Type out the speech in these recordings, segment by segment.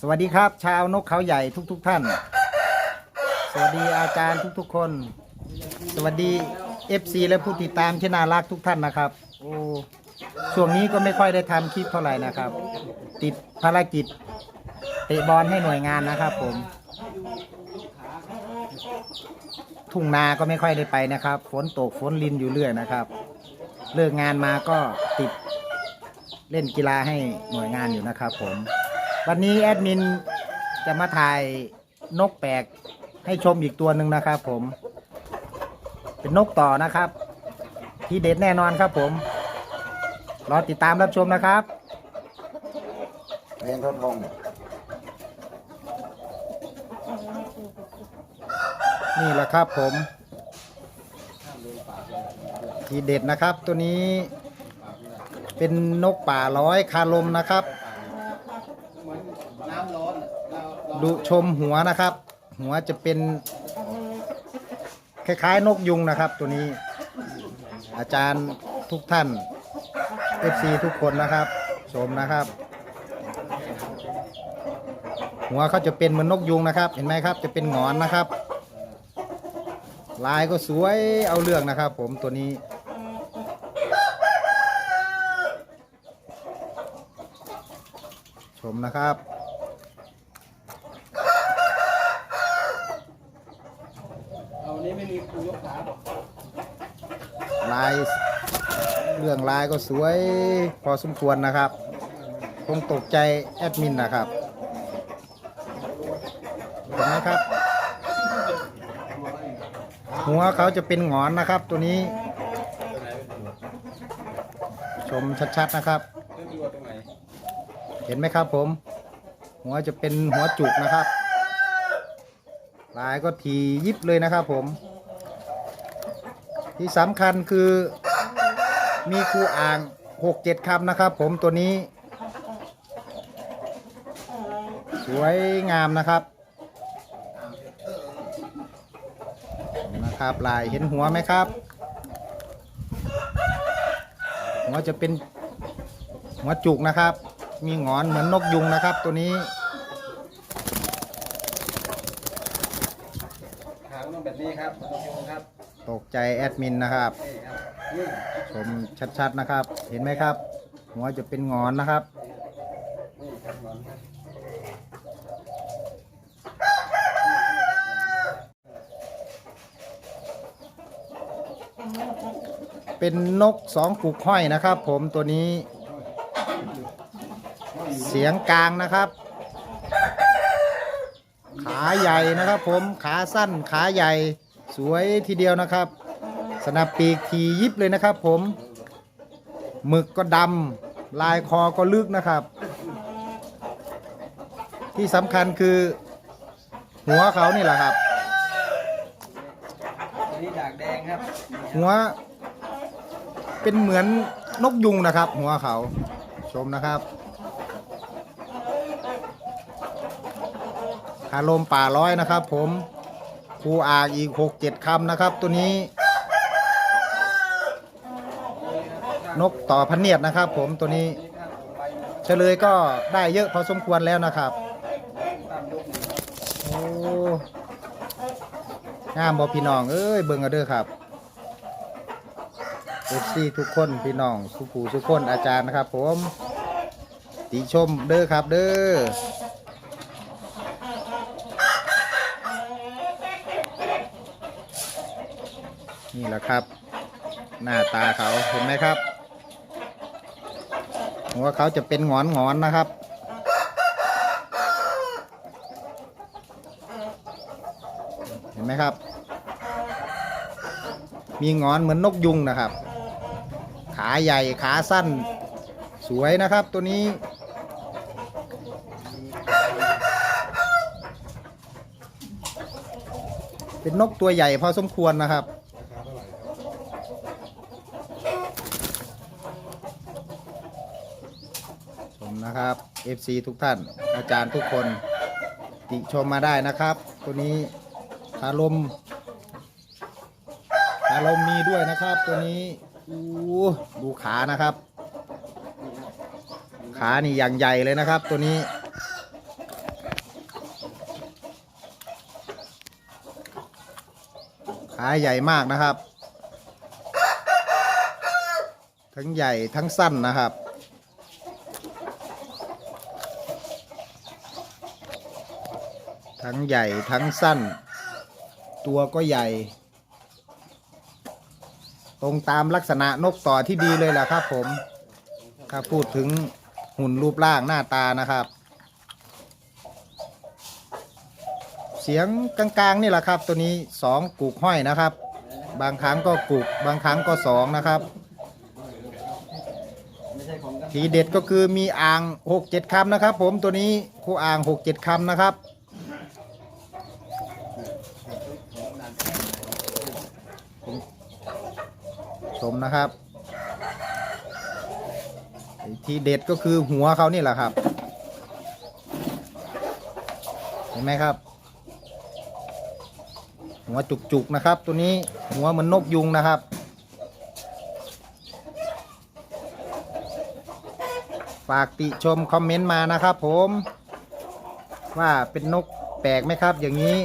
สวัสดีครับ ชาวนกเขาใหญ่ทุกๆท่าน สวัสดีอาจารย์ทุกๆคน สวัสดี FC และผู้ติดตามที่น่ารักทุกท่านนะครับ โอ้ช่วงนี้ก็ไม่ค่อยได้ทำคลิปเท่าไหร่นะครับ ติดภารกิจเตะบอลให้หน่วยงานนะครับ ผม ทุ่งนาก็ไม่ค่อยได้ไปนะครับ ฝนตกฝนลินอยู่เรื่อยนะครับ เลิกงานมาก็ติดเล่นกีฬาให้หน่วยงานอยู่นะครับ ผม วันนี้แอดมินจะมาถ่ายนกแปลกให้ชมอีกตัวหนึ่งนะครับผม เป็นนกต่อนะครับ ที่เด็ดแน่นอนครับผม รอติดตามรับชมนะครับเรียนทดลองนี่แหละครับผม ทีเด็ดนะครับตัวนี้ เป็นนกป่าร้อยคาลมนะครับ ดูชมหัวนะครับ หัวจะเป็น คล้ายๆ นกยุงนะครับ ตัวนี้ อาจารย์ทุกท่าน FC ทุกคนนะครับ ชมนะครับ หัวเขาจะเป็นเหมือนนกยุงนะครับ เห็นไหมครับ จะเป็นหงอนนะครับ ลายก็สวยเอาเรื่องนะครับ ผมตัวนี้ชมนะครับ เอาวันนี้ไม่มีครูยกขาบอก ลายเรื่องลายก็สวยพอสมควรนะครับ คงตกใจแอดมินนะครับเห็นไหมครับ หัวเขาจะเป็นหงอนนะครับตัวนี้ ชมชัดๆนะครับ เห็นไหมครับผม หัวจะเป็นหัวจุกนะครับลายก็ทียิบเลยนะครับผม ที่สำคัญคือมีครูอ่างหกเจ็ดคำนะครับ ผมตัวนี้ สวยงามนะครับนะครับลายเห็นหัวไหมครับ หัวจะเป็นหัวจุกนะครับ มีหงอนเหมือนนกยุงนะครับ ตัวนี้ขาต้องแบบนี้ครับต้องยงครับ ตกใจแอดมินนะครับ ชมชัดๆนะครับ เห็นไหมครับ หัวจะเป็นงอนนะครับนี่ครับหมอนครับ เป็นนกสองกุกห้อยนะครับผมตัวนี้ เสียงกลางนะครับ ขาใหญ่นะครับผมขาสั้นขาใหญ่ สวยทีเดียวนะครับ สนับปีกทียิบเลยนะครับผมหมึกก็ดำลายคอก็ลึกนะครับ ที่สำคัญคือ หัวเขานี่แหละครับตัวนี้ดากแดงครับหัว เป็นเหมือนนกยุงนะครับ หัวเขาชมนะครับคาลมป่าร้อยนะครับผม ครูอากอีกหกเจ็ดคำนะครับ ตัวนี้ นกต่อพันเนียดนะครับ ผมตัวนี้เฉลยก็ได้เยอะพอสมควรแล้วนะครับโอ้งามบอพี่น้องเอ้ยเบิ่งเอาเด้อครับเอฟซีทุกคนพี่น้องสุขูสุกคนอาจารย์นะครับ ผมติชมเด้อครับ เด้อ นี่แหละครับ หน้าตาเขาเห็นไหมครับหัวเขาจะเป็นหงอนหงอนนะครับ เห็นไหมครับ มีหงอนเหมือนนกยุงนะครับ ขาใหญ่ขาสั้น สวยนะครับตัวนี้เป็นนกตัวใหญ่พอสมควรนะครับ นะครับ FC ทุกท่าน อาจารย์ทุกคนติชมมาได้นะครับ ตัวนี้ขาลมขาลมมีด้วยนะครับ ตัวนี้อดูขานะครับ ขานี่อย่างใหญ่เลยนะครับ ตัวนี้ ขาใหญ่มากนะครับ ทั้งใหญ่ทั้งสั้นนะครับ ทั้งใหญ่ทั้งสั้น ตัวก็ใหญ่ ตรงตามลักษณะนกต่อที่ดีเลยแหละครับผมถ้าพูดถึงหุ่นรูปร่างหน้าตานะครับ เสียงกลางๆนี่แหละครับ ตัวนี้สองกูกห้อยนะครับ บางครั้งก็กุกบางครั้งก็สองนะครับไม่ใช่ของกันทีเด็ดก็คือมีอ่างหกเจ็ดคำนะครับ ผมตัวนี้คู่อ่างหกเจ็ดคำนะครับ ชมนะครับที่เด็ดก็คือหัวเขานี่แหละครับ เห็นไหมครับ หัวจุกๆนะครับ ตัวนี้หัวเหมือนนกยุงนะครับฝากติชมคอมเมนต์มานะครับผม ว่าเป็นนกแปลกไหมครับอย่างนี้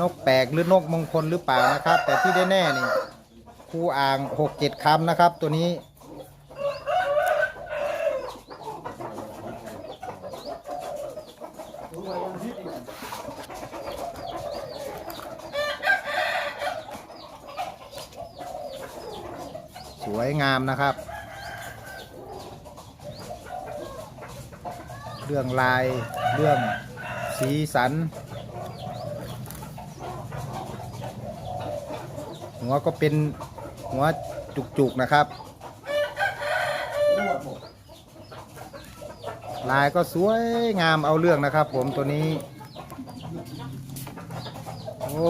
นกแปลกหรือนกมงคลหรือเปล่านะครับ แต่ที่ได้แน่นี่คูอ่างหกเจ็ดคำนะครับ ตัวนี้ สวยงามนะครับ เรื่องลายเรื่องสีสัน หัวก็เป็นหัวจุกๆนะครับ ลายก็สวยงามเอาเรื่องนะครับ ผมตัวนี้ โอ้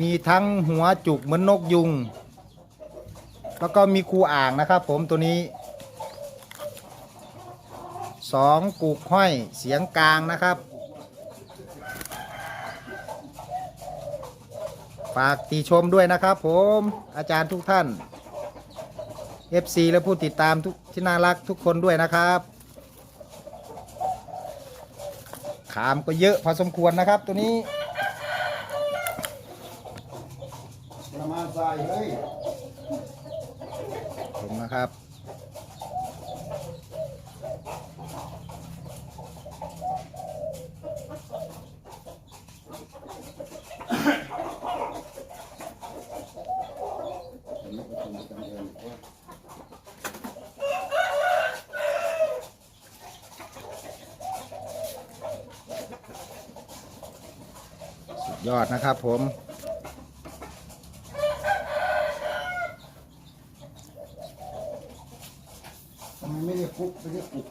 มีทั้งหัวจุกเหมือนนกยุง แล้วก็มีคูอ่างนะครับ ผมตัวนี้สองกูกห้อยเสียงกลางนะครับ ฝากติชมด้วยนะครับผมอาจารย์ทุกท่าน FC และผู้ติดตามทุกที่น่ารักทุกคนด้วยนะครับ ขามก็เยอะพอสมควรนะครับตัวนี้ประมาณใส่เฮ้ยผมนะครับ ยอดนะครับผมทำไมไม่ได้คุกไม่ได้กุก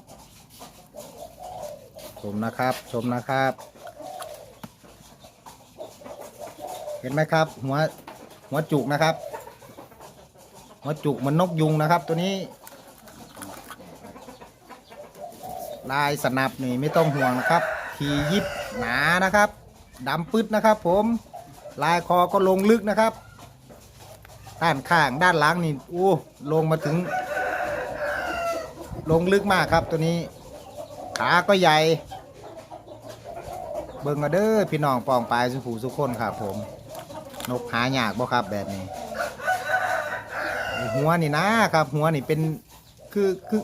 ชมนะครับ ชมนะครับ เห็นไหมครับ หัวหัวจุกนะครับ หัวจุกเหมันนกยุงนะครับ ตัวนี้ ลายสนับนี่ไม่ต้องห่วงนะครับ ทียิบหนานะครับ ดำปึ๊ดนะครับ ผมลายคอก็ลงลึกนะครับ ด้านข้างด้านหลังนี่โอ้ลงมาถึง ลงลึกมากครับตัวนี้ ขาก็ใหญ่ เบิ่งกันเด้อพี่น้องปองปลายสุขูสุขคนครับ ผม นกหายากบ่ครับแบบนี้ หัวนี่นะครับ หัวนี่เป็นคือคือ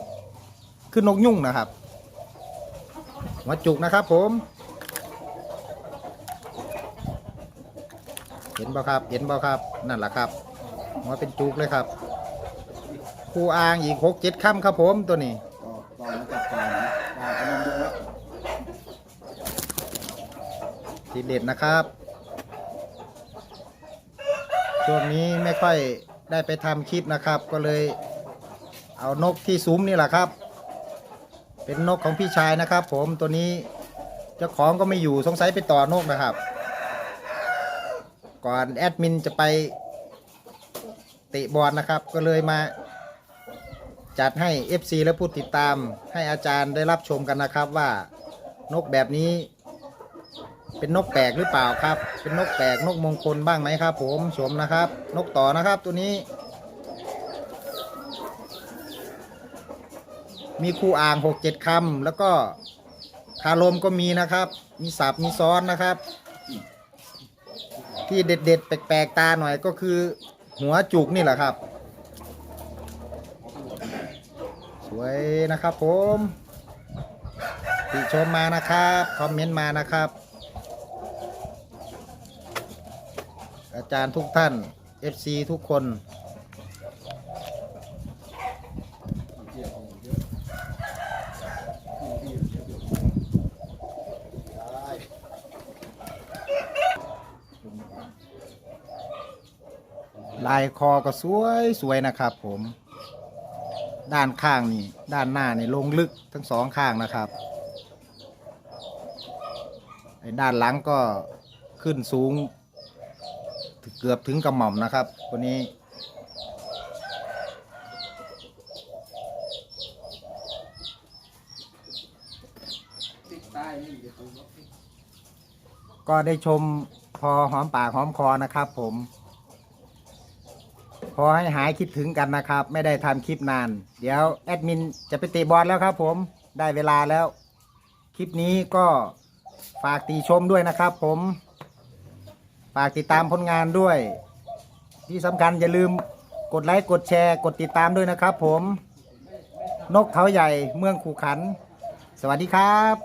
คือนกยุ่งนะครับหัวจุกนะครับผม เห็นบ่ครับ เห็นบ่ครับ นั่นแหละครับหัวเป็นจุกเลยครับคูอ่างอีกหกเจ็ดคำครับผมตัวนี้ต่อต่อมาจับปลานะปลาพนมดูแล้วทีเด็ดนะครับ ช่วงนี้ไม่ค่อยได้ไปทำคลิปนะครับ ก็เลยเอานกที่ซุ้มนี่แหละครับ เป็นนกของพี่ชายนะครับ ผมตัวนี้เจ้าของก็ไม่อยู่สงสัยไปต่อนกนะครับ ก่อนแอดมินจะไปเตะบอลนะครับ ก็เลยมา จัดให้ FC และผู้ติดตาม ให้อาจารย์ได้รับชมกันนะครับว่านกแบบนี้ เป็นนกแปลกหรือเปล่าครับ เป็นนกแปลกนกมงคลบ้างไหมครับ ผมชมนะครับ นกต่อนะครับตัวนี้ มีคู่อ่างหกเจ็ดคำแล้วก็คารมก็มีนะครับ มีสับมีซ้อนนะครับ ที่เด็ดๆ แปลกๆ ตาหน่อยก็คือ หัวจุกนี่แหละครับ สวยนะครับผมติชมมานะครับ คอมเมนต์มานะครับ อาจารย์ทุกท่าน FC ทุกคน ลายคอก็สวยสวยนะครับ ผม ด้านข้างนี่ ด้านหน้านี่ลงลึกทั้งสองข้างนะครับด้านหลังก็ขึ้นสูง เกือบถึงกระหม่อมนะครับตัวนี้ก็ได้ชมพอหอมปากหอมคอนะครับผม พอให้หายคิดถึงกันนะครับ ไม่ได้ทำคลิปนาน เดี๋ยวแอดมินจะไปเตะบอลแล้วครับผมได้เวลาแล้ว คลิปนี้ก็ฝากตีชมด้วยนะครับผม ฝากติดตามผลงานด้วย ที่สำคัญอย่าลืมกดไลค์กดแชร์ กดติดตามด้วยนะครับผม นกเขาใหญ่เมืองขู่ขัน สวัสดีครับ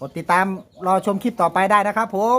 กดติดตามรอชมคลิปต่อไปได้นะครับผม